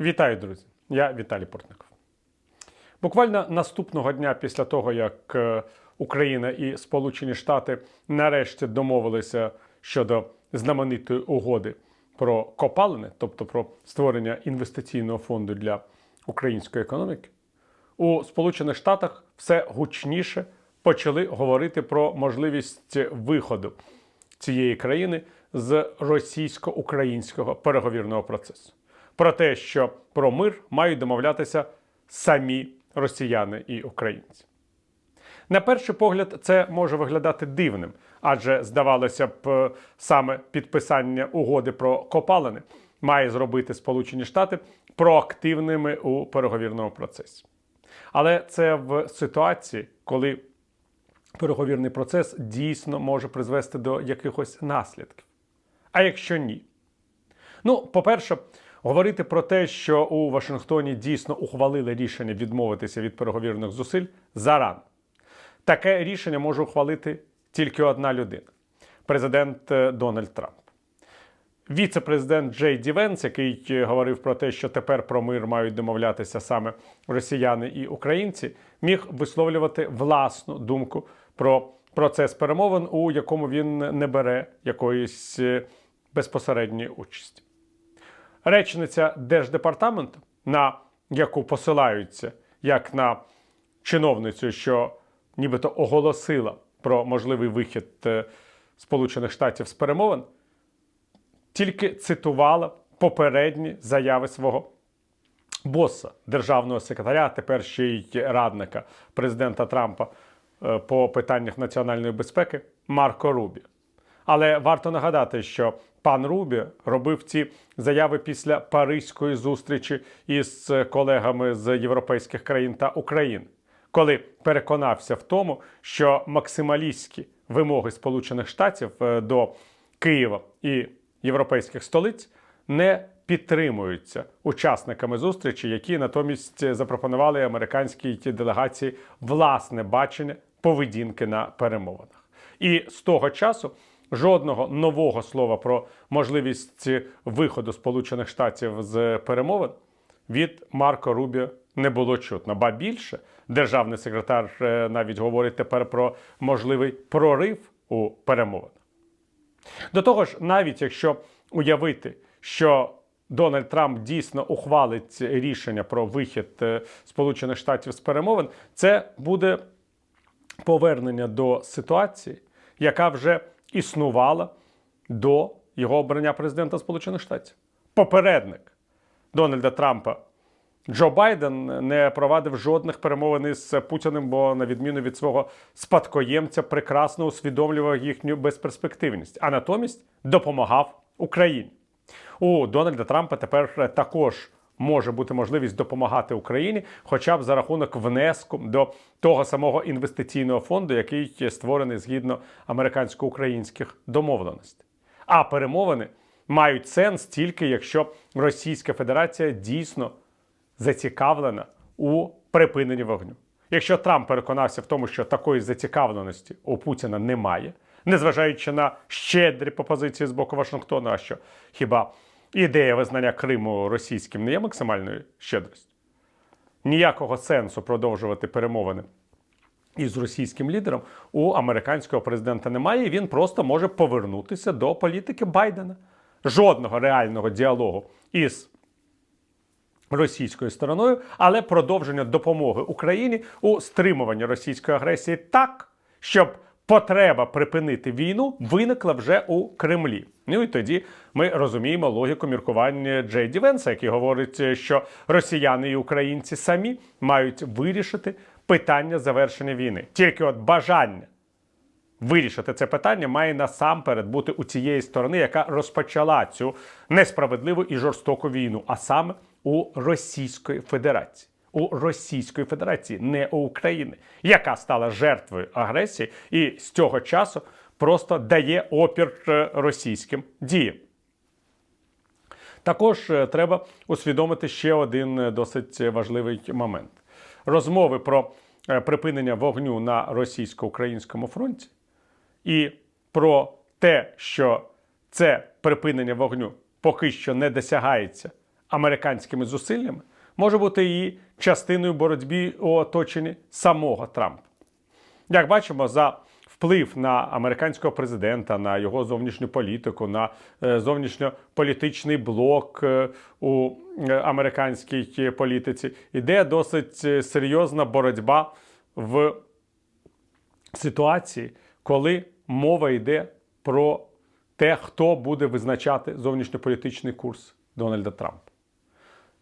Вітаю, друзі! Я Віталій Портников. Буквально наступного дня після того, як е, Україна і Сполучені Штати нарешті домовилися щодо знаменитої угоди про копалини, тобто про створення інвестиційного фонду для української економіки, у Сполучених Штатах все гучніше почали говорити про можливість виходу цієї країни з російсько-українського переговірного процесу. Про те, що про мир мають домовлятися самі росіяни і українці. На перший погляд, це може виглядати дивним, адже здавалося б, саме підписання угоди про копалини має зробити Сполучені Штати проактивними у переговірному процесі. Але це в ситуації, коли переговірний процес дійсно може призвести до якихось наслідків. А якщо ні? Ну, по-перше, говорити про те, що у Вашингтоні дійсно ухвалили рішення відмовитися від переговірних зусиль зарано. Таке рішення може ухвалити тільки одна людина президент е, Дональд Трамп. Віце-президент Джей Ді Венс, який е, говорив про те, що тепер про мир мають домовлятися саме росіяни і українці, міг висловлювати власну думку про процес перемовин, у якому він не бере якоїсь е, безпосередньої участі. Речниця Держдепартаменту, на яку посилаються як на чиновницю, що нібито оголосила про можливий вихід е, Сполучених Штатів з перемовин, тільки цитувала попередні заяви свого боса, державного секретаря, тепер ще й радника президента Трампа е, по питаннях національної безпеки Марко Рубі. Але варто нагадати, що пан Рубі робив ці заяви після паризької зустрічі із колегами з європейських країн та України, коли переконався в тому, що максималістські вимоги Сполучених Штатів е, до Києва і європейських столиць не підтримуються учасниками зустрічі, які натомість запропонували американській делегації власне бачення поведінки на перемовинах. І з того часу жодного нового слова про можливість виходу Сполучених Штатів з перемовин від Марко Рубіо не було чутно. Ба більше державний секретар е, навіть говорить тепер про можливий прорив у перемовинах. До того ж, навіть якщо уявити, що Дональд Трамп дійсно ухвалить рішення про вихід е, Сполучених Штатів з перемовин, це буде повернення до ситуації, яка вже існувала до його обрання президента Сполучених Штатів. Попередник Дональда Трампа Джо Байден не провадив жодних перемовин із Путіним, бо, на відміну від свого спадкоємця, прекрасно усвідомлював їхню безперспективність, а натомість допомагав Україні. У Дональда Трампа тепер також може бути можливість допомагати Україні, хоча б за рахунок внеску до того самого інвестиційного фонду, який створений згідно американсько-українських домовленостей. А перемовини мають сенс тільки якщо Російська Федерація дійсно зацікавлена у припиненні вогню. Якщо Трамп переконався в тому, що такої зацікавленості у Путіна немає, незважаючи на щедрі пропозиції з боку Вашингтона, а що хіба ідея визнання Криму російським не є максимальною щедрістю? Ніякого сенсу продовжувати перемовини із російським лідером у американського президента немає, і він просто може повернутися до політики Байдена. Жодного реального діалогу із російською стороною, але продовження допомоги Україні у стримуванні російської агресії так, щоб потреба припинити війну виникла вже у Кремлі. Ну і тоді ми розуміємо логіку міркування Джей Ді Венса, який говорить, що росіяни і українці самі мають вирішити питання завершення війни. Тільки от бажання. Вирішити це питання має насамперед бути у цієї сторони, яка розпочала цю несправедливу і жорстоку війну, а саме у Російської Федерації. У Російської Федерації, не у України, яка стала жертвою агресії і з цього часу просто дає опір е, російським діям. Також е, треба усвідомити ще один е, досить важливий момент: розмови про припинення вогню на російсько-українському фронті і про те, що це припинення вогню поки що не досягається американськими зусиллями, може бути і частиною боротьби у оточенні самого Трампа. Як бачимо, за вплив на американського президента, на його зовнішню політику, на е, зовнішньополітичний блок е, у е, американській політиці, іде досить серйозна боротьба в ситуації, коли мова йде про те, хто буде визначати зовнішньополітичний курс Дональда Трампа.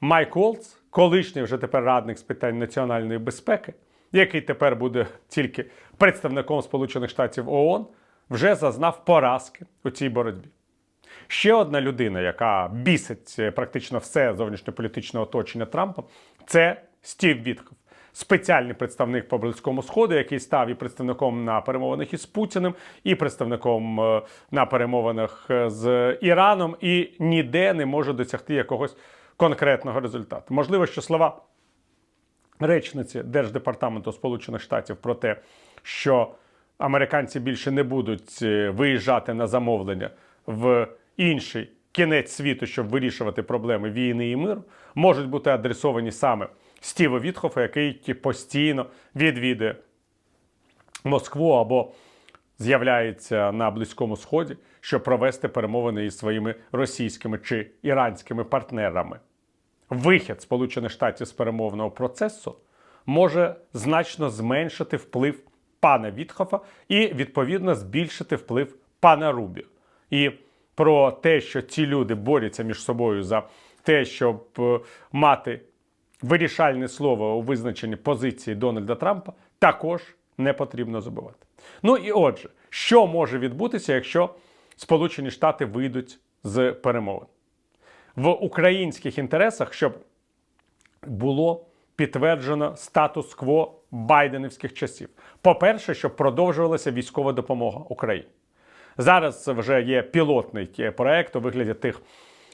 Майк Олц, колишній вже тепер радник з питань національної безпеки, який тепер буде тільки представником Сполучених Штатів ООН, вже зазнав поразки у цій боротьбі. Ще одна людина, яка бісить е, практично все зовнішньополітичне оточення Трампа, це Стів Вітхов, спеціальний представник по Близькому Сходу, який став і представником на перемовинах із Путіним, і представником е, на перемовинах е, з Іраном, і ніде не може досягти якогось конкретного результату. Можливо, що слова речниці Держдепартаменту Сполучених Штатів про те, що американці більше не будуть е, виїжджати на замовлення в інший кінець світу, щоб вирішувати проблеми війни і миру, можуть бути адресовані саме Стіву Вітхофу, який постійно відвідує Москву або з'являється на Близькому Сході, щоб провести перемовини із своїми російськими чи іранськими партнерами. Вихід Сполучених Штатів з перемовного процесу може значно зменшити вплив пана Вітхофа і відповідно збільшити вплив пана Рубі. І про те, що ці люди борються між собою за те, щоб е, мати вирішальне слово у визначенні позиції Дональда Трампа, також не потрібно забувати. Ну і отже, що може відбутися, якщо Сполучені Штати вийдуть з перемовин? В українських інтересах, щоб було підтверджено статус-кво байденівських часів. По-перше, щоб продовжувалася військова допомога Україні. Зараз вже є пілотний проект у вигляді тих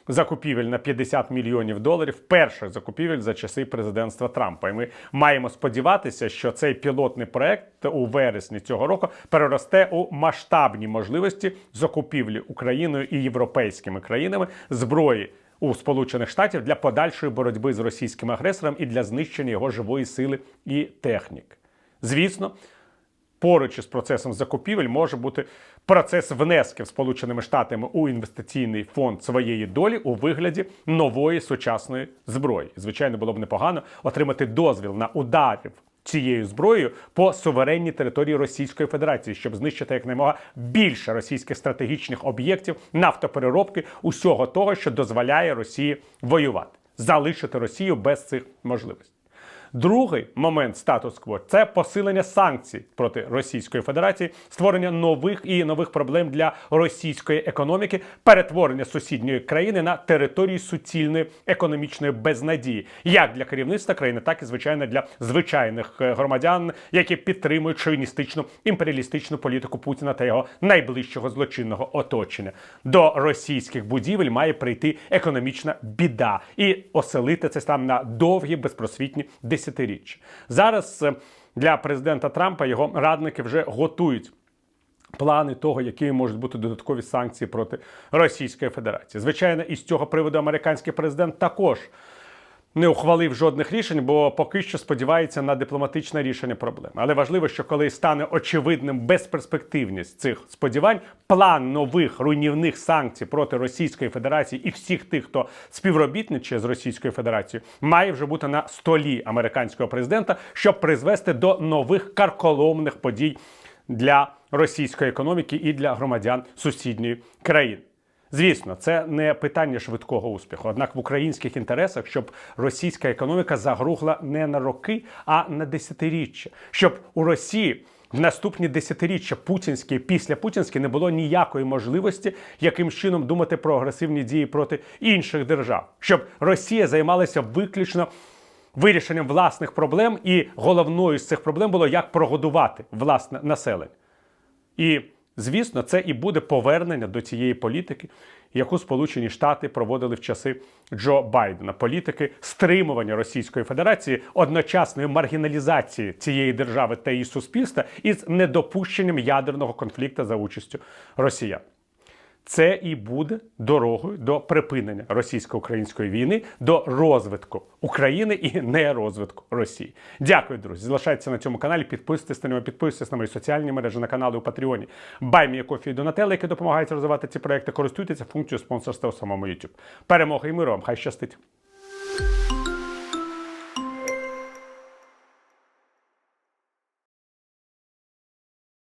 закупівель на 50 мільйонів доларів, перших закупівель за часи президентства Трампа. І ми маємо сподіватися, що цей пілотний проект у вересні цього року переросте у масштабні можливості закупівлі Україною і європейськими країнами зброї. У Сполучених Штатів для подальшої боротьби з російським агресором і для знищення його живої сили і техніки. Звісно, поруч із процесом закупівель може бути процес внесків Сполученими Штатами у інвестиційний фонд своєї долі у вигляді нової сучасної зброї. Звичайно, було б непогано отримати дозвіл на ударів. Цією зброєю по суверенній території Російської Федерації, щоб знищити якнаймога більше російських стратегічних об'єктів нафтопереробки усього того, що дозволяє Росії воювати, залишити Росію без цих можливостей. Другий момент статус-кво це посилення санкцій проти Російської Федерації, створення нових і нових проблем для російської економіки, перетворення сусідньої країни на територію суцільної економічної безнадії, як для керівництва країни, так і звичайно для звичайних е, громадян, які підтримують шовіністичну імперіалістичну політику Путіна та його найближчого злочинного оточення. До російських будівель має прийти економічна біда і оселити це там на довгі безпросвітні десятиліття десятиріччя. Зараз е, для президента Трампа його радники вже готують. Плани того, які можуть бути додаткові санкції проти Російської Федерації. Звичайно, із цього приводу американський президент також не ухвалив жодних рішень, бо поки що сподівається на дипломатичне рішення проблеми. Але важливо, що коли стане очевидним безперспективність цих сподівань, план нових руйнівних санкцій проти Російської Федерації і всіх тих, хто співробітничає з Російською Федерацією, має вже бути на столі американського президента, щоб призвести до нових карколомних подій для російської економіки і для громадян сусідньої країни. Звісно, це не питання швидкого успіху. Однак в українських інтересах, щоб російська економіка загругла не на роки, а на десятиріччя, щоб у Росії. В наступні десятиріччя путінські після путінські не було ніякої можливості яким чином думати про агресивні дії проти інших держав, щоб Росія займалася виключно вирішенням власних проблем, і головною з цих проблем було як прогодувати власне населення. І Звісно, це і буде повернення до цієї політики, яку Сполучені Штати проводили в часи Джо Байдена, політики стримування Російської Федерації, одночасної маргіналізації цієї держави та її суспільства із недопущенням ядерного конфлікту за участю Росіян. Це і буде дорогою до припинення російсько-української війни, до розвитку України і не розвитку Росії. Дякую, друзі. Залишайтеся на цьому каналі. Підписуйтесь на нього, підписуйтесь на мої соціальні мережі, на канали у Патреоні. Баймі кофі і Донателло, які допомагають розвивати ці проекти. Користуйтеся функцією спонсорства у самому YouTube. Перемоги і миру вам! Хай щастить!